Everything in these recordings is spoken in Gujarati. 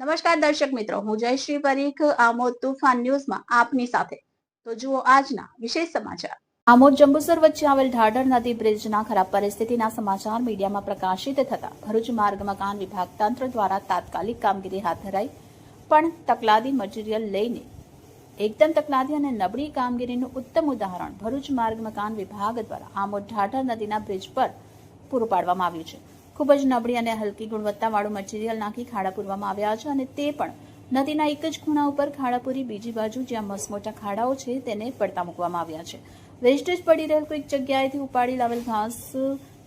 નમસ્કાર દર્શક મિત્રો, હું જયશ્રી પરીખ, આમોદ તુફાન ન્યૂઝમાં આપની સાથે. તો જુઓ આજના વિશેષ સમાચાર. આમોદ જંબુસર વચ્ચે આવેલ ઢાઢર નદી બ્રિજના ખરાબ પરિસ્થિતિના સમાચાર મીડિયામાં પ્રકાશિત થતા ભરૂચ માર્ગ, મકાન વિભાગ તંત્ર દ્વારા તાત્કાલિક કામગીરી હાથ ધરાઈ, પણ તકલાદી મટીરીયલ લઈને એકદમ તકલાદી અને નબળી કામગીરીનું ઉત્તમ ઉદાહરણ ભરૂચ માર્ગ, મકાન વિભાગ દ્વારા આમોદ ઢાઢર નદીના બ્રિજ પર પૂરું પાડવામાં આવ્યું છે. ખૂબ જ નબળી અને હલકી ગુણવત્તાવાળું મટીરીયલ નાખી ખાડા પૂરવામાં આવ્યા છે અને તે પણ નદીના એક જ ખૂણા ઉપર ખાડા પૂરી બીજી બાજુ જ્યાં મસમોટા ખાડાઓ છે તેને પડતા મૂકવામાં આવ્યા છે. વેસ્ટેજ પડી રહેલ કોઈક જગ્યાએથી ઉપાડી લાવેલ ઘાસ,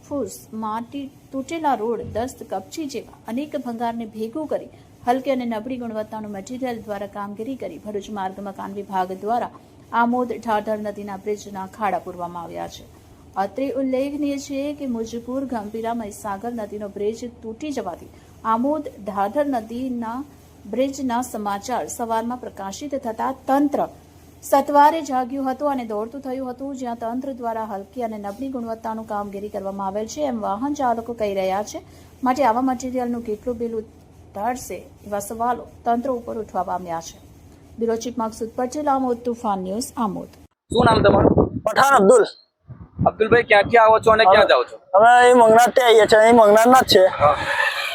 ફૂસ, માટી તૂટેલા રોડ, દસ્ત, કપચી જેવા અનેક ભંગારને ભેગું કરી હલકી અને નબળી ગુણવત્તાનું મટીરીયલ દ્વારા કામગીરી કરી ભરૂચ માર્ગ મકાન વિભાગ દ્વારા આમોદ ઢાઢર નદીના બ્રિજના ખાડા પૂરવામાં આવ્યા છે. અત્રે ઉલ્લેખનીય છે કે મુજપુર ગંભીરા, મહીસાગર નદીનો બ્રિજ તૂટી જવાથી આમોદ, ધાધર નદીના બ્રિજના સમાચાર સવારમાં પ્રકાશિત થતા તંત્ર સત્વારે જાગ્યું હતું અને દોડતું થયું હતું, જ્યાં તંત્ર દ્વારા હલકી અને નબળી ગુણવત્તાનું કામગીરી કરવામાં આવેલ છે એમ વાહન ચાલકો કહી રહ્યા છે. માટે આવા મટીરીયલનું કેટલું બિલ ઉતારશે એવા સવાલો તંત્ર ઉપર ઉઠવા પામ્યા છે. Bureau chief Maqsood Patel Amod, Toofan news, Amod. શું નામ તમારું? પઠાણ અબ્દુલ. અબ્દુલભાઈ ક્યાંથી આવો છો અને ક્યાં જાઓ છો? અમે અહીં મંગનાથથી આવીએ છીએ અહીં મંગનાથના જ છે.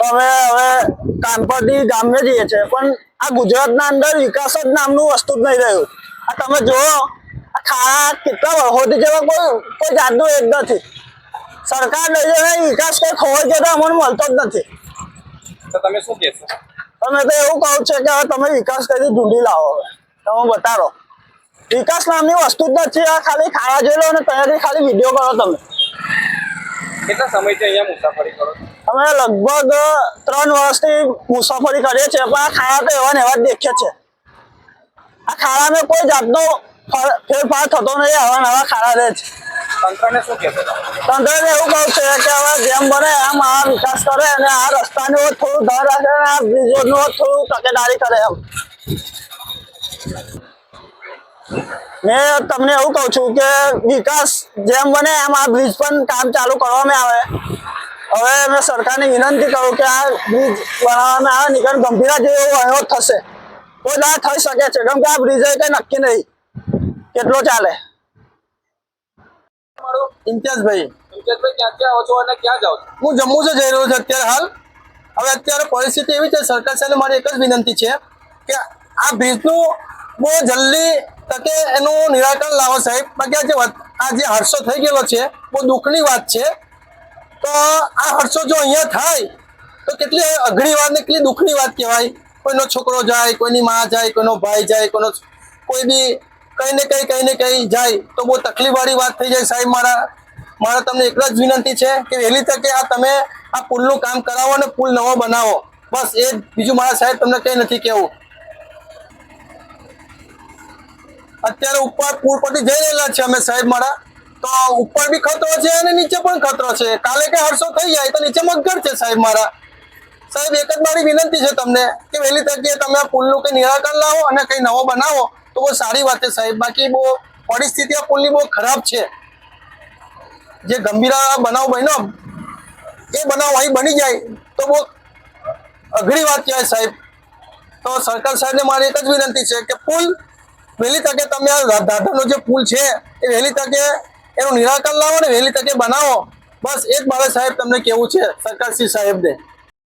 અમે હવે કાનપરથી ગામે જઈએ છીએ પણ આ ગુજરાતના અંદર વિકાસ જ નામનું વસ્તુ જ નહીં રહ્યું. આ તમે જુઓ આ ખાડા કેટલા વર્ષોથી જેવા કોઈ કોઈ જાતનું એક નથી. સરકાર લઈ જઈને વિકાસ કોઈ ખોવાઈ જતા અમને મળતો જ નથી. તો તમે શું કહેશો? તમે તો એવું કહું છે કે હવે તમે વિકાસ કરી ઢૂંઢી લાવો હવે. તમે બતાવો. વિકાસ નામની વસ્તુ જ નથી આ ખાલી ખાવા જોઈ લો અને ત્યાંથી ખાલી વીડિયો કરો તમે. કેટલા સમયથી અહીંયા મુસાફરી કરો અમે લગભગ ત્રણ વર્ષથી મુસાફરી કરીએ છીએ પણ આ ખાડા તો એવા ને એવા જ દેખે છે આ ખાવામાં કોઈ જાતનો ફેરફાર થતો નહીં આવા નવા ખાડા રહે છે. તંત્રને શું કહેશો? તંત્રને એવું કહું છે કે હવે જેમ બને એમ આ વિકાસ કરે અને આ રસ્તાનું થોડું ધર રાખે અને આ બ્રિજોનું થોડું તકેદારી કરે એમ. મેં તમને એવું કહું છું કે વિકાસ જેમ બને એમ આ બ્રિજ પણ કામ ચાલુ કરવામાં આવે. હવે મેં સરકારને વિનંતી કરું કે આ બ્રિજ બનાવવામાં આવે નહીં ગંભીર જેવો વહીવટ થશે. કોઈ દાડ થઈ શકે છે. કેમ કે આ બ્રિજ કઈ નક્કી નહીં. કેટલો ચાલે? ઇમ્તિયાઝભાઈ. ક્યાં ક્યાંથી આવો છો અને ક્યાં જાઓ છો? હું જમ્મુ જ જઈ રહ્યો છું અત્યારે હાલ. હવે અત્યારે પરિસ્થિતિ એવી છે સરકાર સામે મારી એક જ વિનંતી છે કે આ બ્રિજનું બહુ જલ્દી તકે એનું નિરાકરણ લાવો સાહેબ. બાકી આ જે વધ- આ જે હર્ષો થઈ ગયેલો છે, બહુ દુઃખની વાત છે. તો આ હર્ષો જો અહીંયા થાય, તો કેટલી અઘરી વાત ને કેટલી દુઃખની વાત કહેવાય. કોઈનો છોકરો જાય, કોઈની માં જાય, કોઈનો ભાઈ જાય, કોઈનો કોઈ બી કંઈ ને કંઈ કંઈ ને કંઈ જાય, તો બહુ તકલીફવાળી વાત થઈ જાય સાહેબ મારા મારા તમને એક જ વિનંતી છે કે વહેલી તકે આ તમે આ પુલનું કામ કરાવો અને પુલ નવો બનાવો. બસ એ બીજું મારા સાહેબ તમને કંઈ નથી કહેવું. અત્યારે ઉપર પુલ પરથી જઈ રહેલા છે અમે સાહેબ મારા. તો ઉપર બી ખતરો છે અને નીચે પણ ખતરો છે. કાલે કે હરસો થઈ જાય તો નીચે મગર છે સાહેબ મારા. સાહેબ, એક જ મારી વિનંતી છે તમને કે વહેલી તકે તમે આ પુલનું કંઈ નિરાકરણ લાવો અને કંઈ નવો બનાવો તો બહુ સારી વાત છે સાહેબ. બાકી બહુ પરિસ્થિતિ આ પુલની બહુ ખરાબ છે. જે ગંભીરા બનાવ બન્યો, એ બનાવ અહીં બની જાય તો બહુ અઘરી વાત કહેવાય સાહેબ. તો સરકાર સાહેબને મારી એક જ વિનંતી છે કે પુલ વહેલી તકે તમે આ દાદાનો જે પુલ છે, એ વહેલી તકે એનું નિરાકરણ લાવો ને વહેલી તકે બનાવો. બસ એક મારે સાહેબ તમને કેવું છે, સરકાર શ્રી સાહેબને.